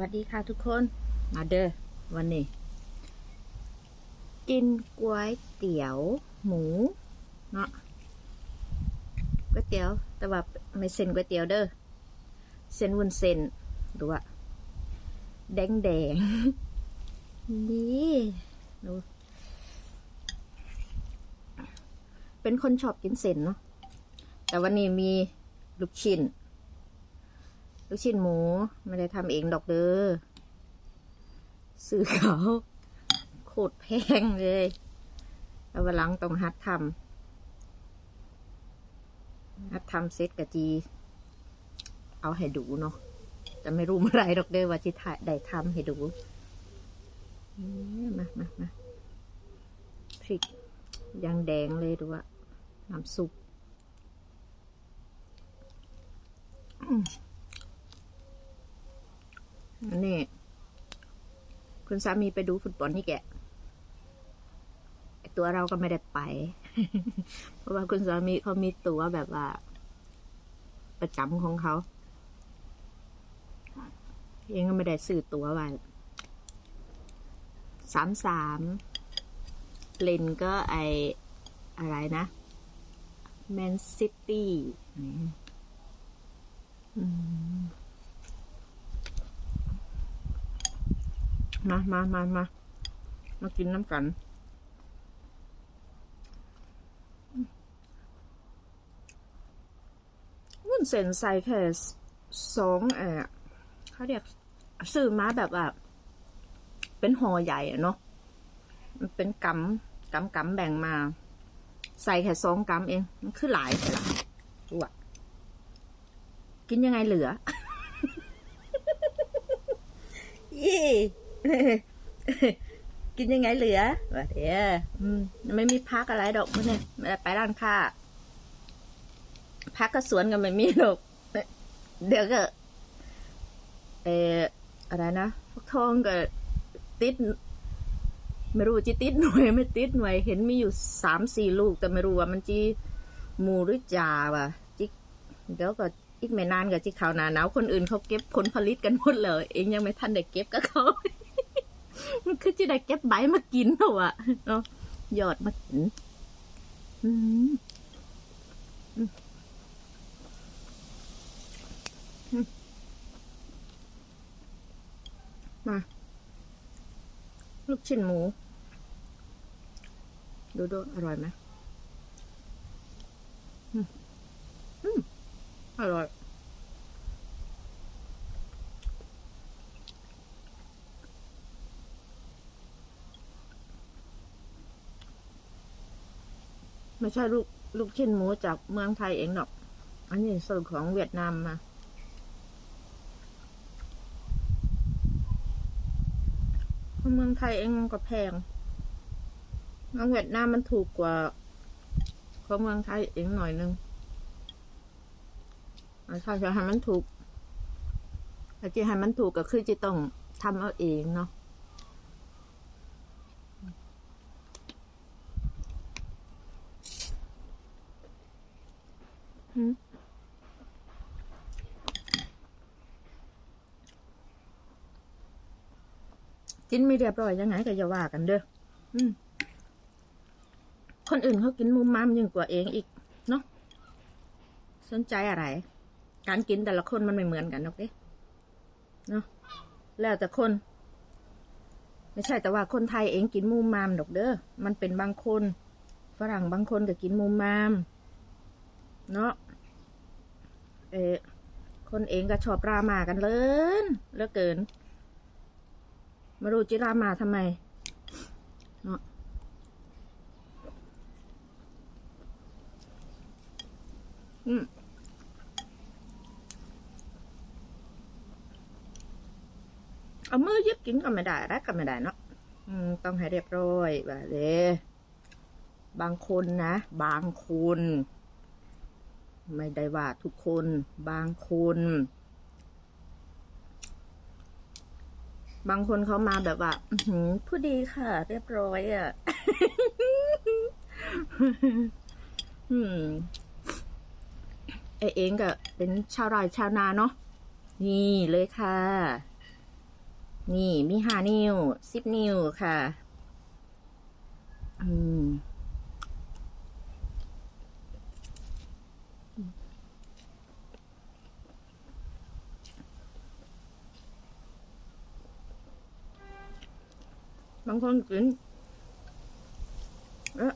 วัสดีค่ะทุกคน มาเด้อวันนี้ กินก๋วยเตี๋ยว หมูเนาะก๋วยเตี๋ยว แต่ว่าไม่เส้นก๋วยเตี๋ยวเด้อเส้นวุ้นเส้นดูอะแดงแดงๆนี่ดูเป็นคนชอบกินเส้นเนาะแต่วันนี้มีลูกชิ้น ลูกชิ้นหมูไม่ได้ทำเองดอกเด้อซื้อเขาโคตรแพงเลยแล้ววันหลังต้องหัดทำหัดทำเซตกะจี เอาให้ดูเนาะแต่ไม่รู้เมื่อไรดอกเด้อว่าจะถ่ายได้ทำให้ดูมามามาพริกยังแดงเลยดูว่าน้ำซุป อันนี้ คุณสามีไปดูฟุตบอลนี่แกตัวเราก็ไม่ได้ไป เพราะว่าคุณสามีเขามีตัวแบบว่า ประจำของเขาเองก็ไม่ได้ซื้อตัวไว้สามสามเลนก็ไออะไรนะแมนซิตี้ มามามามามากินน้ำกัน วุ้นเส้นใส่แค่สองเออเขาเรียกซื้อมาแบบว่าเป็นห่อใหญ่อะเนาะมันเป็นกำกำกำแบ่งมา ใส่แค่สองกำเอง มันคือหลายไปละดูอะกินยังไงเหลือ ยี่ กินยังไงเหลือว่าเดี๋ยวไม่มีพักอะไรดอกมันเนี่ยไม่ไปร้านค้าพักก็สวนกันไม่มีดอกเดี๋ยวก็เอออะไรนะฟักทองก็ติด ไม่รู้จีติดหน่วยไม่ติดหน่วย เห็นมีอยู่สามสี่ลูก แต่ไม่รู้ว่ามันจีหมูหรือจ่าว่ะจิเดี๋ยวก็อีกไม่นานกับจีข่าวหนาหนาวคนอื่นเขาเก็บผลผลิตกันหมดเลย เองยังไม่ทันได้เก็บก็เขา มันคือจะได้เก็บใบมากินเหรอวะเนาะยอดมากินอืมมา ลูกชิ้นหมู ดูดูอร่อยไหมอืมอร่อย ไม่ใช่ลูกลูกชิ้นหมูจากเมืองไทยเองหรอก อันนี้ส่งของเวียดนามมา เมืองไทยเองก็แพงเมืองเวียดนามมันถูกกว่าของเมืองไทยเองหน่อยนึงถ้าจะให้มันถูกถ้าจะให้มันถูกก็คือจะต้องทำเอาเองเนาะ อืม กินไม่เรียบร้อยยังไงก็อย่าว่ากันเด้ออืมคนอื่นเขากินมุมมามยิ่งกว่าเองอีกเนาะสนใจอะไร การกินแต่ละคนมันไม่เหมือนกันหรอกเด้เนาะแล้วแต่คน ไม่ใช่แต่ว่าคนไทยเองกินมุมมามดอกเด้อมันเป็นบางคน ฝรั่งบางคนก็กินมุมมามเนาะเออคนเองก็ชอบรามากันเลยเหลือเกิน มารูจิรามาทำไมเนาะอืมเอามือยิบกินก็ไม่ได้รักก็ไม่ได้เนาะต้องให้เรียบร้อยแบบเลยบางคนนะ บางคน ไม่ได้ว่าทุกคน บางคน บางคนเขามาแบบว่าผู้ดีค่ะ เรียบร้อยอะ่ะไอเองก็เป็นชาวไร่ชาวนาเนาะนี่เลยค่ะ นี่มีห้านิ้วสิบนิ้วค่ะ อืม บางคนกินเอ๊ะ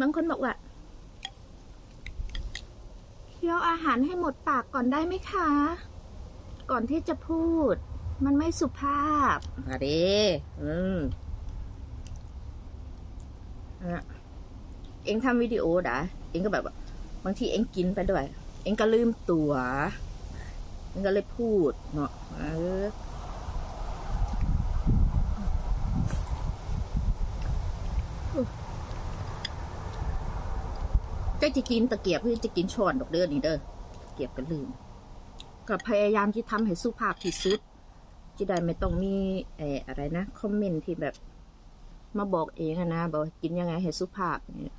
บางคนบอกว่าเคี้ยวอาหารให้หมดปากก่อนได้ไหมคะ ก่อนที่จะพูด มันไม่สุภาพมาดิอืมอะเอ็งทำวิดีโอดะเอ็งก็แบบว่าบางทีเอ็งกินไปด้วย เอ็งก็ลืมตัว เอ็งก็เลยพูดเนาะ ก็จะกินตะเกียบเพื่อจะกินช้อนดอกเด้อนี่เด้อเกียบก็ลืมก็พยายามที่ทำให้สุภาพที่สุดจะได้ไม่ต้องมีเอออะไรนะคอมเมนต์ที่แบบมาบอกเองนะบอกกินยังไงให้สุภาพเนี่ย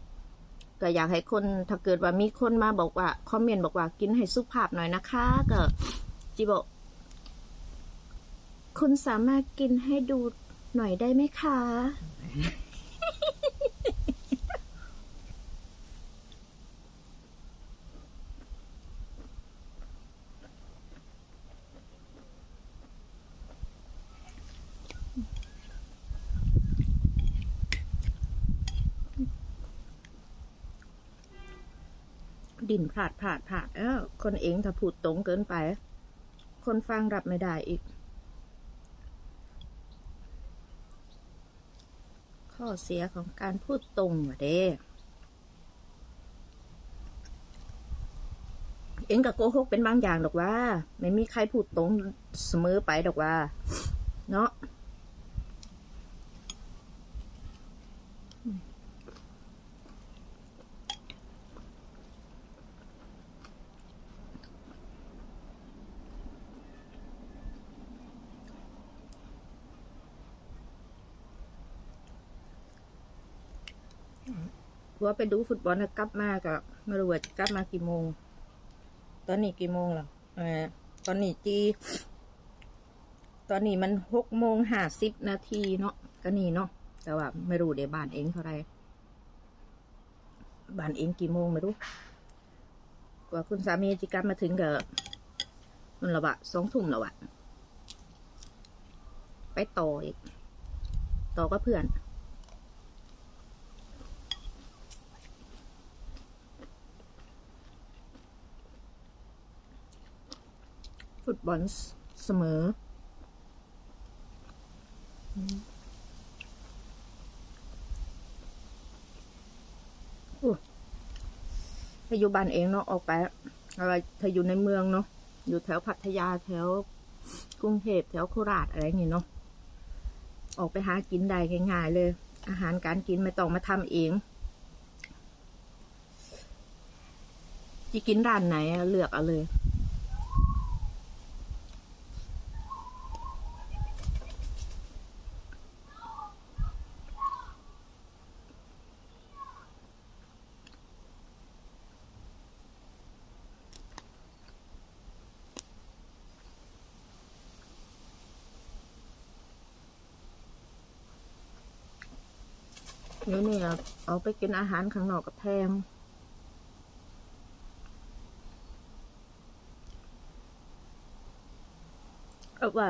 ก็อยากให้คนถ้าเกิดว่ามีคนมาบอกว่าคอมเมนต์บอกว่ากินให้สุภาพหน่อยนะคะ ก็จีบอกคุณสามารถกินให้ดูหน่อยได้ไหมคะ ดินพลาดพลาดพลาดเออคนเองถ้าพูดตรงเกินไป คนฟังรับไม่ได้อีก ข้อเสียของการพูดตรงอะเด้เองกับโกหกเป็นบางอย่างดอกว่า ไม่มีใครพูดตรงเสมอไปดอกว่า เนาะ ผัวไปดูฟุตบอลแล้วกลับมาก็ไม่รู้ว่าจะกลับมากี่โมง ตอนนี้กี่โมงแล้วเออตอนนี้จีตอนนี้มันหกโมงห้าสิบนาทีเนาะก็นี่เนาะแต่ว่าไม่รู้เดี๋ยวบ้านเองเท่าไรบ้านเองกี่โมงไม่รู้ กว่าคุณสามีจะกลับมาถึงก็มันละวะสองทุ่มล้ววะไปต่ออีก ต่อก็เพื่อน ฟุตบอลเสมออืมอู้ถ้าอยู่บ้านเองเนาะออกไปอะไรถ้าอยู่ในเมืองเนาะอยู่แถวพัทยาแถวกรุงเทพแถวโคราชอะไรอย่างงี้เนาะออกไปหากินได้ง่ายๆเลย อาหารการกินไม่ต้องมาทำเองจะกินร้านไหนเลือกเอาเลย เดี๋ยวนี้เอาเอาไปกินอาหารข้างนอกกับแพงแบบว่า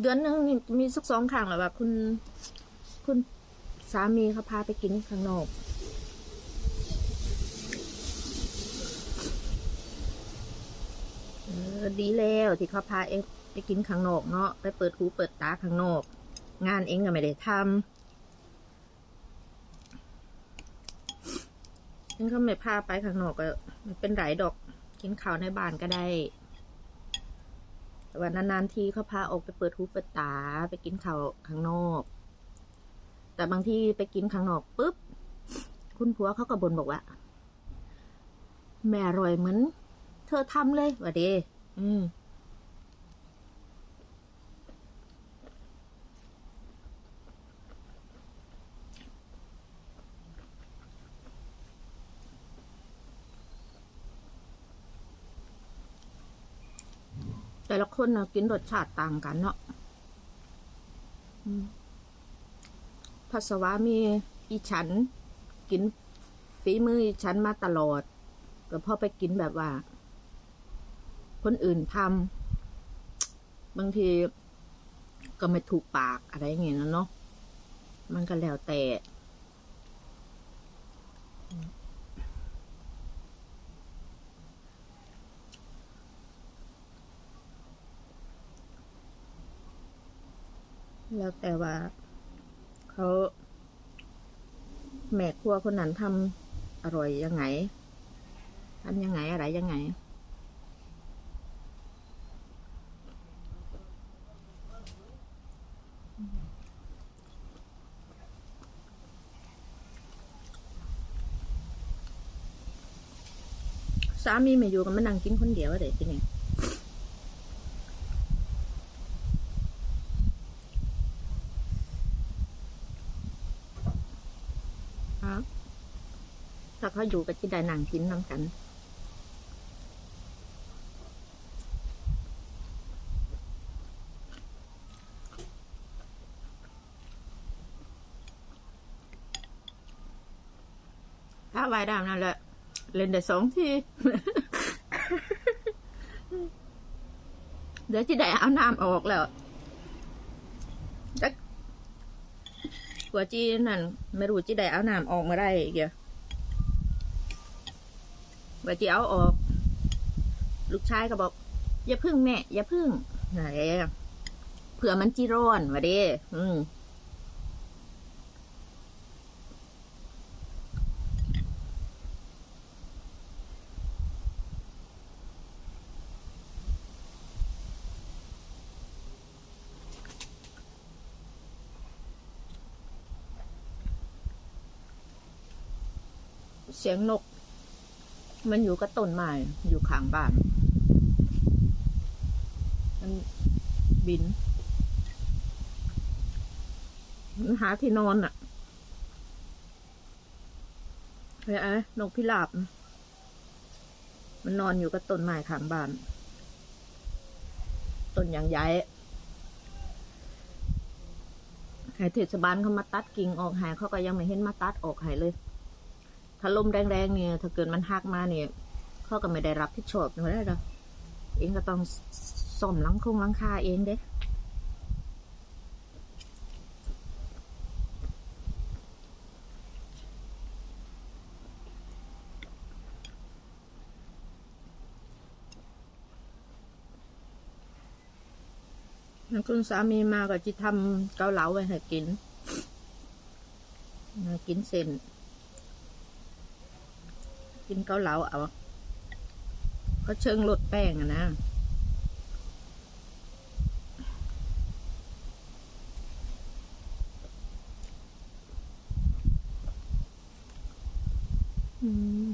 เดือนหนึงมีสักสองครั้งแหละว่าคุณ คุณสามีเขาพาไปกินข้างนอกเออดีแล้วที่เขาพาเองไปกินข้างนอกเนาะไปเปิดหูเปิดตาข้างนอก งานเองก็ไม่ได้ทำ นก็ไม่พาไปข้างนอกก็ไม่เป็นไรดอกกินข้าวในบ้านก็ได้แต่ว่านานๆทีเขาพาออกไปเปิดหูเปิดตาไปกินข้าวข้างนอก แต่บางที่ไปกินข้างนอกปุ๊บคุณผัวเขาก็บ่นบอกว่าแม่อร่อยเหมือน เธอทำเลยว่าเดอืม แต่ละคนนะกินรสชาติต่างกันเนาะอืมพัสวามีอีฉัน กินฝีมืออีฉันมาตลอดก็พอไปกินแบบว่า คนอื่นทำบางทีก็ไม่ถูกปากอะไรอย่างเงี้ยนะเนาะมันก็แล้วแต่ แล้วแต่ว่า เขาแม่ครัวคนนั้นทำอร่อยยังไงทำยังไงอะไรยังไง สามีไม่อยู่กันมานั่งกินคนเดียวเด็กเป็นไงครับ ถ้าเขาอยู่ก็จะได้นั่งกินน้ำกันถ้าไว้ดามนั่นแหละ เล่นได้สองทีเดี๋ยวจะได้เอาน้ำออกแล้วจักกว่าจีนั่น ไม่รู้จีได้เอาน้ำออกมาได้อีกเดี๋ย ว่าจีเอาออก ลูกชายก็บอก อย่าพึ่งแม่ อย่าพึ่งไหนเผื่อมันจีร้อนวะเด้อืมเสียงนก มันอยู่กับต้นไม้อยู่ข้างบ้าน มันบิน มันหาที่นอนอะเฮ้ยไอ้นกพิราบ มันนอนอยู่กับต้นไม้ข้างบ้าน ต้นอย่างใหญ่ให้เทศบาลเขามาตัดกิ่งออกหายเขาก็ยังไม่เห็นมาตัดออกหายเลย ถ้าลมแรงๆเนี่ย ถ้าเกิดมันหักมาเนี่ยเขาก็ไม่ได้รับผิดชอบไม่ได้หรอกเองก็ต้องซ่อมลังคงลังคาเองเด้คุณสามีมาก็จะทำเกาเหลาไว้ให้กิน กินเส้น กินเกาเหลาเอาเขาเชิงลดแป้งอะนะอืม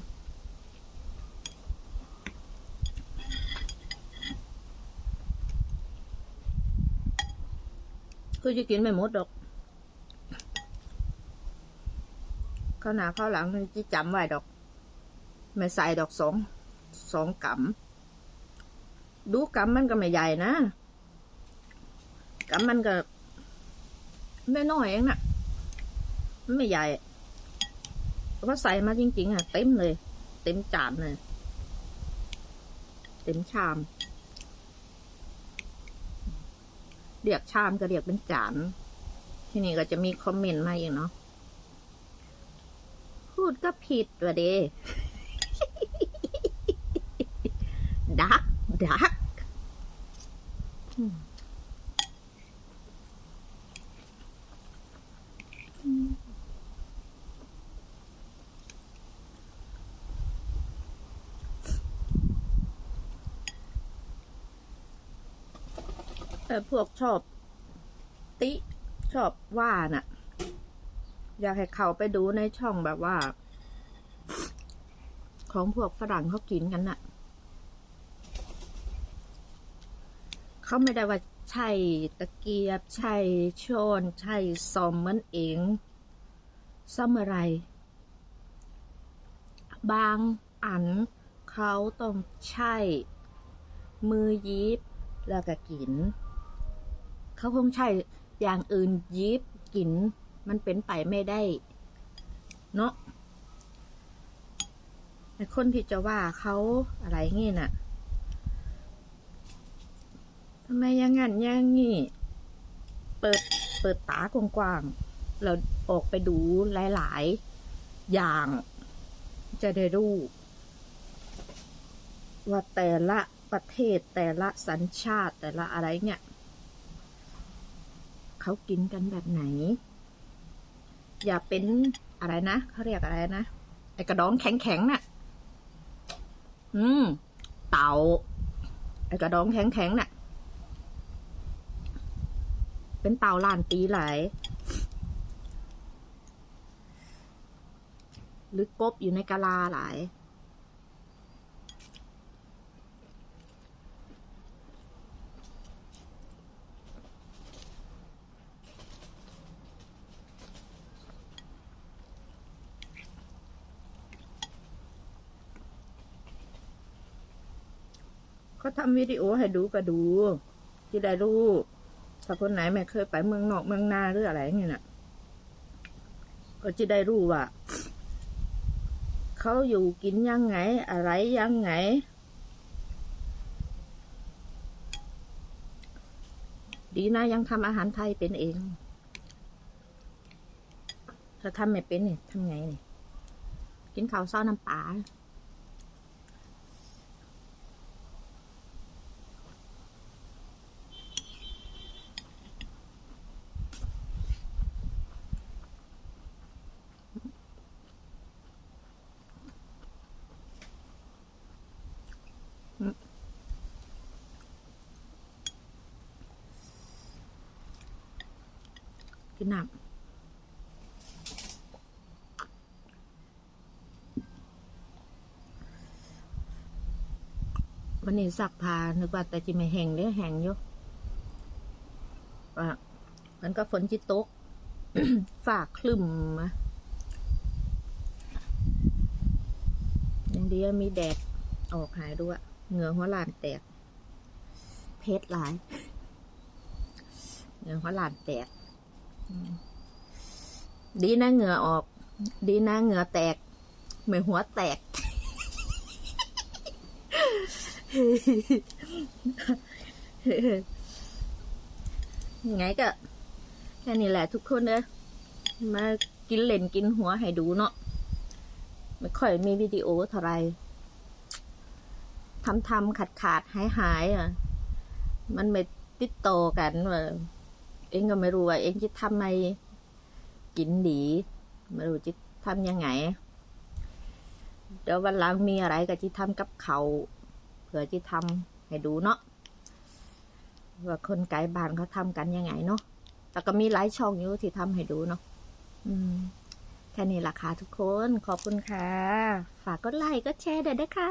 คือจะกินไม่หมดดอกข้าวหนาข้าวหลังจะจำไว้ดอก ไม่ใส่ดอกสองสองกำดูกำมันก็ไม่ใหญ่นะกำมันก็ไม่น้อยเองนะมันไม่ใหญ่เพราะใส่มาจริง ๆ อะ เต็มเลย เต็มจานเลย เต็มชามเรียกชามก็เรียกเป็นจาน ที่นี่ก็จะมีคอมเมนต์มาอีกเนาะ พูดก็ผิดว่ะเด ดักดักแต่พวกชอบ ติ ชอบว่าน่ะ อยากให้เขาไปดูในช่องแบบว่า ของพวกฝรั่งเขากินกันน่ะ เขาไม่ได้ว่าใช่ตะเกียบ ใช่ช้อนใช่ซอมมันเองซ้ำอะไร บางอันเขาต้องใช่ มือยิบแล้วก็กิน เขาคงใช่อย่างอื่นยิบกิน มันเป็นไปไม่ได้ เนาะไอ้คนที่จะว่าเขาอะไรเงี้ยน่ะำไมยังงั้นยังงี้ เปิดเปิดตากว้างๆเราออกไปดูหลายๆ อย่าง จะได้รู้ว่าแต่ละประเทศแต่ละสัญชาติแต่ละอะไรเนี่ย เขากินกันแบบไหน อย่าเป็นอะไรนะเขาเรียกอะไรนะ ไอกระดองแข็งๆน่ะ อืม เต่า ไอกระดองแข็งๆน่ะ เป็นเต่าล้านปีหลายหรือกบอยู่ในกะลาหลายเขาทำวิดีโอให้ดูก็ดูจะได้รู้ ถ้าคนไหนไม่เคยไปเมืองนอกเมืองนาหรืออะไรเงี้ยน่ะก็จะได้รู้ว่าเขาอยู่กินยังไง อะไรยังไง ดีนะยังทำอาหารไทยเป็นเอง ถ้าทำไม่เป็นเนี่ยทำไงเนี่ยกินข้าวเศร้าน้ำปลา กินน้ำวันนี้สักพานึกว่าแต่จิไม่แห้งเด้แห้งอยู่ว่ามันก็ฝนจิตกฝากคลึมมายังดีว่ามีแดดออกหายด้วยเหงื่อหัวหลานแตกเพชรหลายเหงื่อหัวหลานแตก ดีนะเหงื่อออก ดีนะเหงื่อแตกไม่หัวแตกยังไงก็แค่นี้แหละทุกคนเนอะมากินเล่นกินหัวให้ดูเนาะไม่ค่อยมีวิดีโอเท่าไรทำทำขาดขาดหายหายอะ มันไม่ติดต่อกันว่า เองก็ไม่รู้ว่า เองจะทำไมกินดี ไม่รู้จะทำยังไงเดี๋ยววันหลังมีอะไรก็จะทำกับเขาเผื่อจะทำให้ดูเนาะว่าคนไกลบ้านเขาทำกันยังไงเนาะแต่ก็มีหลายช่องอยู่ที่ทำให้ดูเนาะอืมแค่นี้ละค่ะทุกคน ขอบคุณค่ะ ฝากกดไลค์กดแชร์ด้วยนะคะ